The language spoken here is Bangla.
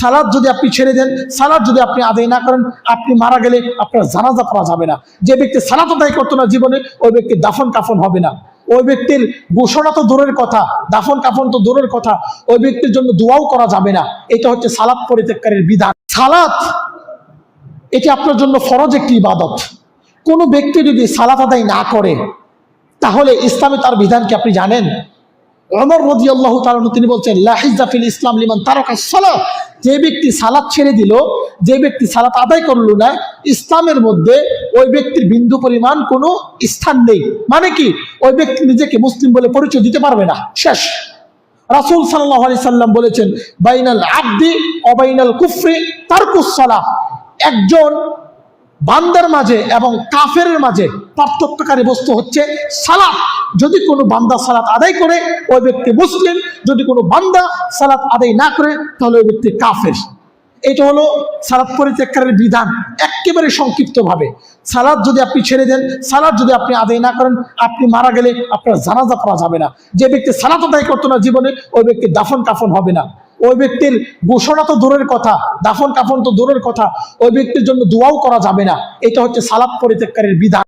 সালাদ যদি আপনি ছেড়ে দেন, সালাদ যদি আপনি আদায় না করেন, আপনি মারা গেলে আপনার জানাজা পড়া যাবে না। যে ব্যক্তি সালাত আদায় করতো না জীবনে, ওই ব্যক্তি দাফন কাফন হবে না। ওই ব্যক্তির ঘোষণা তো দূরের কথা, দাফন কাফন তো দূরের কথা, ওই ব্যক্তির জন্য দোয়াও করা যাবে না। এটা হচ্ছে সালাদ পরিত্যাগকারীর বিধান। সালাত, এটি আপনার জন্য ফরজ একটি ইবাদত। কোনো ব্যক্তি যদি সালাত আদায় না করে, তাহলে ইসলামে তার বিধান কি আপনি জানেন? অমর রদি আল্লাহ তিনি বলছেন লাহিজাফিল ইসলাম লিমান তারকা সালাত। যে ব্যক্তি সালাত ছেড়ে দিল, যে ব্যক্তি সালাত আদায় করল না, ইসলামের মধ্যে ওই ব্যক্তির বিন্দু পরিমাণ কোনো স্থান নেই। মানে কি? ওই ব্যক্তি নিজেকে মুসলিম বলে পরিচয় দিতে পারবে না। শেষ। রাসুল সাল্লাহ আলি সাল্লাম বলেছেন, বাইনাল আব্দি অবাইনাল কুফরি তারকুসলা একজন বান্দার মাঝে এবং কাফের মাঝে পার্থক্যকারী বস্তু হচ্ছে সালাত। যদি কোনো বান্দা সালাত আদায় করে, ওই ব্যক্তি মুসলিম। যদি কোনো বান্দা সালাত আদায় না করে, তাহলে ওই ব্যক্তি কাফের। এটা হলো সালাদ পরিত্যাগকারীর বিধান, একেবারে সংক্ষিপ্তভাবে। সালাদ যদি আপনি ছেড়ে দেন সালাদ যদি আপনি আদায় না করেন, আপনি মারা গেলে আপনার জানাজা পড়া যাবে না। যে ব্যক্তি সালাত আদায় করতো না জীবনে, ওই ব্যক্তি দাফন কাফন হবে না। ওই ব্যক্তির ঘোষণা তো দূরের কথা, দাফন কাফন তো দূরের কথা। ওই ব্যক্তির জন্য দোয়াও করা যাবে না। এটা হচ্ছে সালাদ পরিত্যাগকারীর বিধান।